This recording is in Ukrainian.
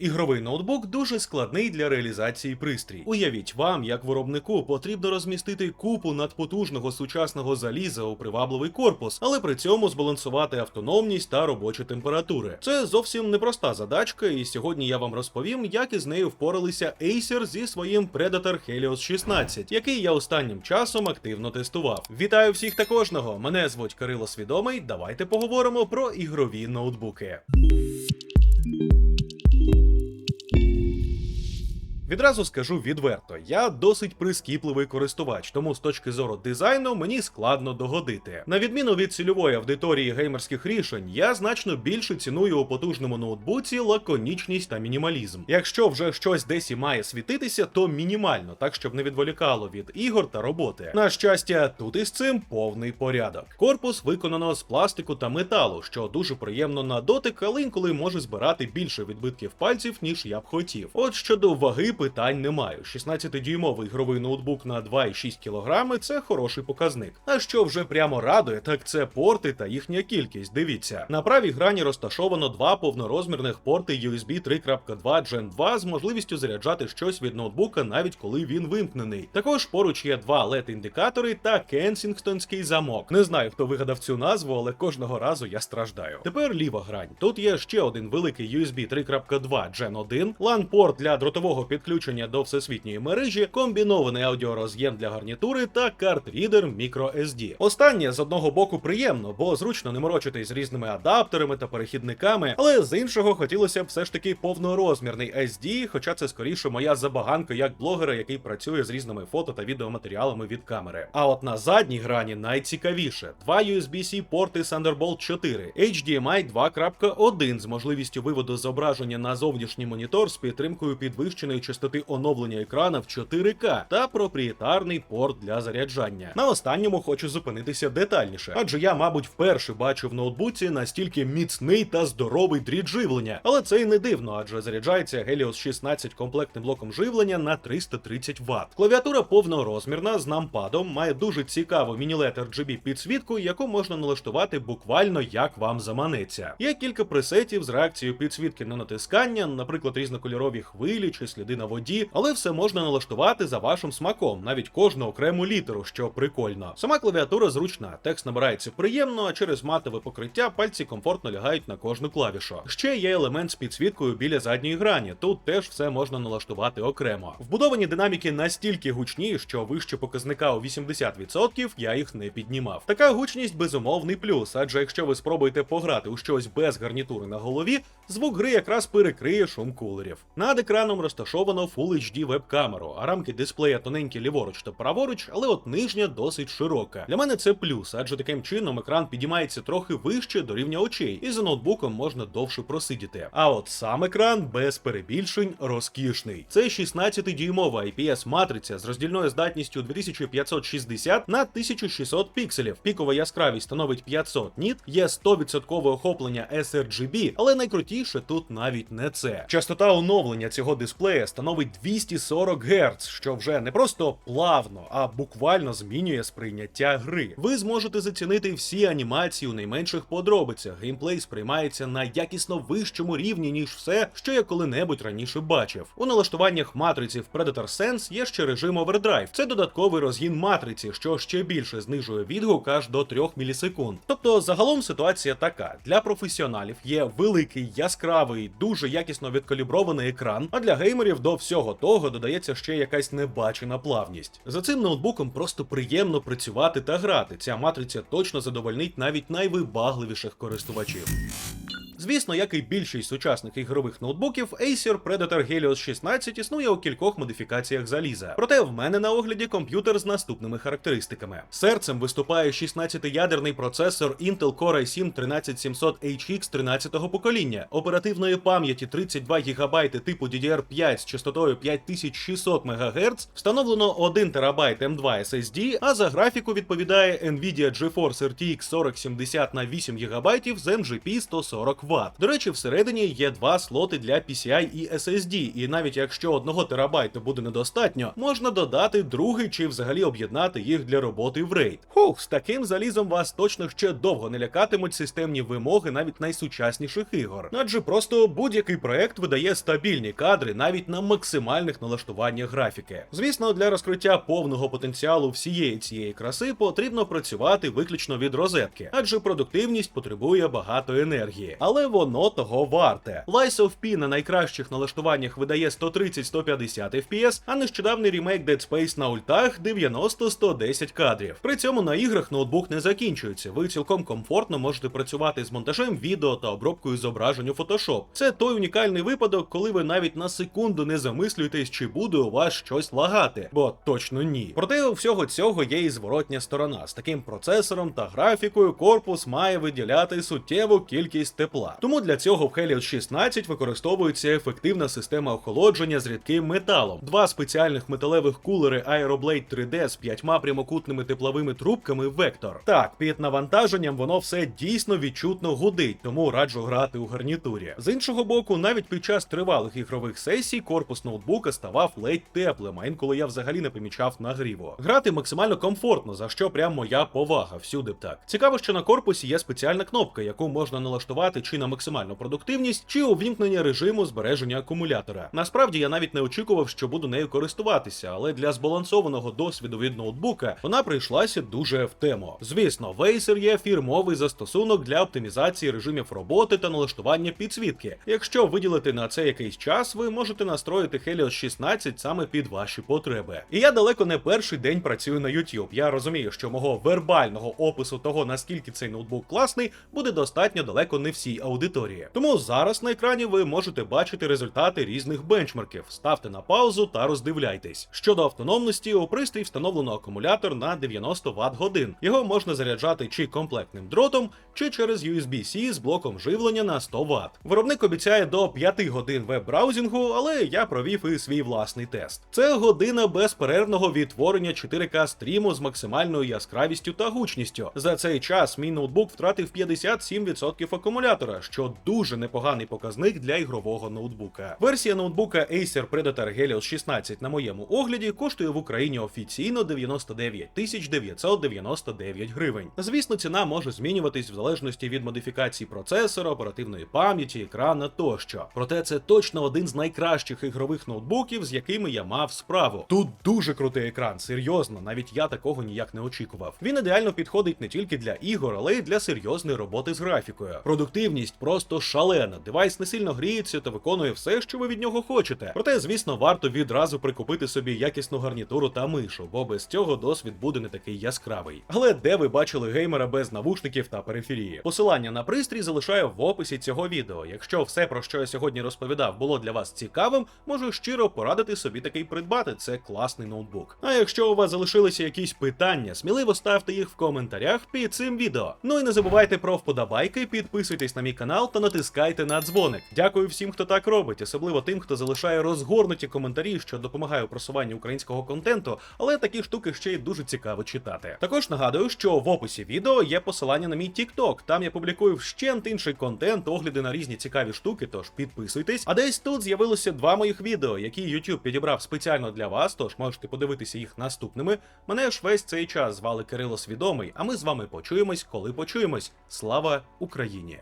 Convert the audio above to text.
Ігровий ноутбук дуже складний для реалізації пристрій. Уявіть вам, як виробнику потрібно розмістити купу надпотужного сучасного заліза у привабливий корпус, але при цьому збалансувати автономність та робочі температури. Це зовсім непроста задачка, і сьогодні я вам розповім, як із нею впоралися Acer зі своїм Predator Helios 16, який я останнім часом активно тестував. Вітаю всіх та кожного! Мене звуть Кирило Свідомий. Давайте поговоримо про ігрові ноутбуки. Відразу скажу відверто, я досить прискіпливий користувач, тому з точки зору дизайну мені складно догодити. На відміну від цільової аудиторії геймерських рішень, я значно більше ціную у потужному ноутбуці лаконічність та мінімалізм. Якщо вже щось десь і має світитися, то мінімально, так щоб не відволікало від ігор та роботи. На щастя, тут із цим повний порядок. Корпус виконано з пластику та металу, що дуже приємно на дотик, але інколи може збирати більше відбитків пальців, ніж я б хотів. От щодо ваги питань не маю. 16-дюймовий ігровий ноутбук на 2,6 кг – це хороший показник. А що вже прямо радує, так це порти та їхня кількість. Дивіться, на правій грані розташовано два повнорозмірних порти USB 3.2 Gen 2 з можливістю заряджати щось від ноутбука, навіть коли він вимкнений. Також поруч є два led індикатори та кенсінгтонський замок. Не знаю, хто вигадав цю назву, але кожного разу я страждаю. Тепер ліва грань. Тут є ще один великий USB 3.2 Gen 1, LAN-порт для дротового підключення до всесвітньої мережі, комбінований аудіороз'єм для гарнітури та карт-рідер microSD. Останнє з одного боку приємно, бо зручно не морочитись з різними адаптерами та перехідниками, але з іншого хотілося б все ж таки повнорозмірний SD, хоча це скоріше моя забаганка як блогера, який працює з різними фото та відеоматеріалами від камери. А от на задній грані найцікавіше: два USB-C порти Thunderbolt 4, HDMI 2.1 з можливістю виводу зображення на зовнішній монітор з підтримкою підвищеної частоти оновлення екрана в 4К та проприєтарний порт для заряджання. На останньому хочу зупинитися детальніше, адже я, мабуть, вперше бачу в ноутбуці настільки міцний та здоровий дріт живлення. Але це і не дивно, адже заряджається Helios 16 комплектним блоком живлення на 330 Вт. Клавіатура повнорозмірна з нампадом, має дуже цікаву міні-LED RGB підсвітку, яку можна налаштувати буквально як вам заманеться. Є кілька пресетів з реакцією підсвітки на натискання, наприклад, різнокольорові хвилі чи сліди на воді, але все можна налаштувати за вашим смаком, навіть кожну окрему літеру, що прикольно. Сама клавіатура зручна, текст набирається приємно, а через матове покриття пальці комфортно лягають на кожну клавішу. Ще є елемент з підсвіткою біля задньої грані. Тут теж все можна налаштувати окремо. Вбудовані динаміки настільки гучні, що вище показника у 80% я їх не піднімав. Така гучність безумовний плюс, адже якщо ви спробуєте пограти у щось без гарнітури на голові, звук гри якраз перекриє шум кулерів. Над екраном розташовано Full HD веб-камеру, а рамки дисплея тоненькі ліворуч та праворуч, але от нижня досить широка. Для мене це плюс, адже таким чином екран підіймається трохи вище до рівня очей, і за ноутбуком можна довше просидіти. А от сам екран без перебільшень розкішний. Це 16-дюймова IPS матриця з роздільною здатністю 2560 на 1600 пікселів. Пікова яскравість становить 500 ніт, є 100% охоплення sRGB, але найкрутіше тут навіть не це. Частота оновлення цього дисплея становить 240 Гц, що вже не просто плавно, а буквально змінює сприйняття гри. Ви зможете зацінити всі анімації у найменших подробицях. Геймплей сприймається на якісно вищому рівні, ніж все, що я коли-небудь раніше бачив. У налаштуваннях матриці в Predator Sense є ще режим Overdrive. Це додатковий розгін матриці, що ще більше знижує відгук аж до 3 мілісекунд. Тобто, загалом ситуація така: для професіоналів є великий, яскравий, дуже якісно відкалібрований екран, а для геймерів до всього того додається ще якась небачена плавність. За цим ноутбуком просто приємно працювати та грати. Ця матриця точно задовольнить навіть найвибагливіших користувачів. Звісно, як і більшість сучасних ігрових ноутбуків, Acer Predator Helios 16 існує у кількох модифікаціях заліза. Проте в мене на огляді комп'ютер з наступними характеристиками. Серцем виступає 16-ядерний процесор Intel Core i7 13700HX 13-го покоління, оперативної пам'яті 32 ГБ типу DDR5 з частотою 5600 МГц, встановлено 1 ТБ M2 SSD, а за графіку відповідає Nvidia GeForce RTX 4070 на 8 ГБ з MGP 140 В. Вт. До речі, всередині є два слоти для PCI і SSD, і навіть якщо одного терабайту буде недостатньо, можна додати другий чи взагалі об'єднати їх для роботи в RAID. Хух, з таким залізом вас точно ще довго не лякатимуть системні вимоги навіть найсучасніших ігор. Адже просто будь-який проект видає стабільні кадри навіть на максимальних налаштуваннях графіки. Звісно, для розкриття повного потенціалу всієї цієї краси потрібно працювати виключно від розетки, адже продуктивність потребує багато енергії. Але воно того варте. Lies of P на найкращих налаштуваннях видає 130-150 FPS, а нещодавний ремейк Dead Space на ультах 90-110 кадрів. При цьому на іграх ноутбук не закінчується. Ви цілком комфортно можете працювати з монтажем відео та обробкою зображень у Photoshop. Це той унікальний випадок, коли ви навіть на секунду не замислюєтесь, чи буде у вас щось лагати, бо точно ні. Проте у всього цього є і зворотня сторона. З таким процесором та графікою корпус має виділяти суттєву кількість тепла. Тому для цього в Helios 16 використовується ефективна система охолодження з рідким металом. Два спеціальних металевих кулери Aeroblade 3D з п'ятьма прямокутними тепловими трубками Vector. Так, під навантаженням воно все дійсно відчутно гудить, тому раджу грати у гарнітурі. З іншого боку, навіть під час тривалих ігрових сесій корпус ноутбука ставав ледь теплим, а інколи я взагалі не помічав нагріву. Грати максимально комфортно, за що прям моя повага всюди б так. Цікаво, що на корпусі є спеціальна кнопка, яку можна налаштувати чи на максимальну продуктивність, чи увімкнення режиму збереження акумулятора. Насправді я навіть не очікував, що буду нею користуватися, але для збалансованого досвіду від ноутбука вона прийшлася дуже в тему. Звісно, в Acer є фірмовий застосунок для оптимізації режимів роботи та налаштування підсвітки. Якщо виділити на це якийсь час, ви можете настроїти Helios 16 саме під ваші потреби. І я далеко не перший день працюю на YouTube. Я розумію, що мого вербального опису того, наскільки цей ноутбук класний, буде достатньо далеко не всій аудиторії. Тому зараз на екрані ви можете бачити результати різних бенчмарків. Ставте на паузу та роздивляйтесь. Щодо автономності, у пристрій встановлено акумулятор на 90 Вт годин. Його можна заряджати чи комплектним дротом, чи через USB-C з блоком живлення на 100 Вт. Виробник обіцяє до 5 годин веб-браузінгу, але я провів і свій власний тест. Це година безперервного відтворення 4К стріму з максимальною яскравістю та гучністю. За цей час мій ноутбук втратив 57% акумулятора, що дуже непоганий показник для ігрового ноутбука. Версія ноутбука Acer Predator Helios 16 на моєму огляді коштує в Україні офіційно 99 999 гривень. Звісно, ціна може змінюватись в залежності від модифікації процесора, оперативної пам'яті, екрана тощо. Проте це точно один з найкращих ігрових ноутбуків, з якими я мав справу. Тут дуже крутий екран, серйозно, навіть я такого ніяк не очікував. Він ідеально підходить не тільки для ігор, але й для серйозної роботи з графікою. Продуктивність просто шалена. Девайс не сильно гріється та виконує все, що ви від нього хочете. Проте, звісно, варто відразу прикупити собі якісну гарнітуру та мишу, бо без цього досвід буде не такий яскравий. Але де ви бачили геймера без навушників та периферії? Посилання на пристрій залишаю в описі цього відео. Якщо все, про що я сьогодні розповідав, було для вас цікавим, можу щиро порадити собі такий придбати. Це класний ноутбук. А якщо у вас залишилися якісь питання, сміливо ставте їх в коментарях під цим відео. Ну і не забувайте про вподобайки, підписуйтесь на мій канал та натискайте на дзвоник. Дякую всім, хто так робить, особливо тим, хто залишає розгорнуті коментарі, що допомагає у просуванні українського контенту, але такі штуки ще й дуже цікаво читати. Також нагадую, що в описі відео є посилання на мій TikTok. Там я публікую вщент інший контент, огляди на різні цікаві штуки, тож підписуйтесь. А десь тут з'явилося два моїх відео, які YouTube підібрав спеціально для вас, тож можете подивитися їх наступними. Мене ж весь цей час звали Кирило Свідомий, а ми з вами почуємось, коли почуємось. Слава Україні!